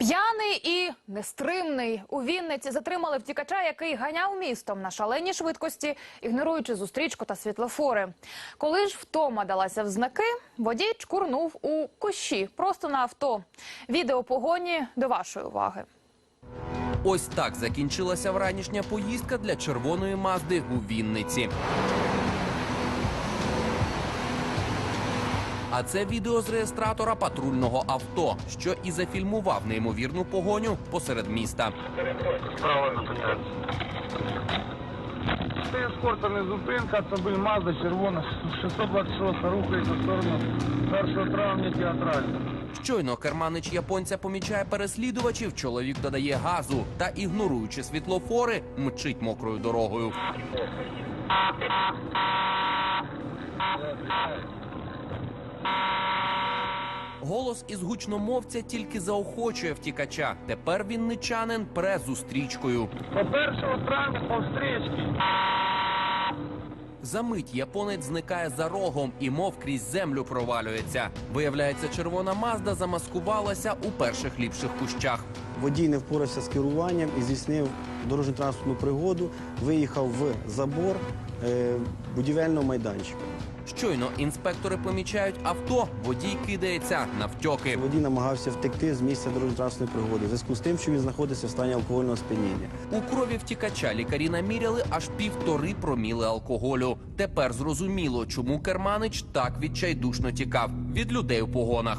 П'яний і нестримний у Вінниці затримали втікача, який ганяв містом на шаленій швидкості, ігноруючи зустрічку та світлофори. Коли ж втома далася в знаки, водій чкурнув у кущі просто на авто. Відео погоні до вашої уваги. Ось так закінчилася вранішня поїздка для червоної мазди у Вінниці. А це відео з реєстратора патрульного авто, що і зафільмував неймовірну погоню посеред міста. Це ескорта не зупинка, це біль Мазда червона 626 рухається в сторону 1 травня театральна. Щойно керманич японця помічає переслідувачів, чоловік додає газу та, ігноруючи світлофори, мчить мокрою дорогою. Голос із гучномовця тільки заохочує втікача. Тепер вінничанин пре зустрічкою. По 1 травня по встрічці. Замить японець зникає за рогом і мов крізь землю провалюється. Виявляється, червона мазда замаскувалася у перших ліпших кущах. Водій не впорався з керуванням і здійснив дорожньо-транспортну пригоду, виїхав в забор е, будівельного майданчика. Щойно інспектори помічають авто, водій кидається на втьоки. Водій намагався втекти з місця дорожньо-транспортної пригоди в зв'язку з тим, що він знаходиться в стані алкогольного сп'яніння. У крові втікача лікарі наміряли аж півтори проміли алкоголю. Тепер зрозуміло, чому керманич так відчайдушно тікав від людей у погонах.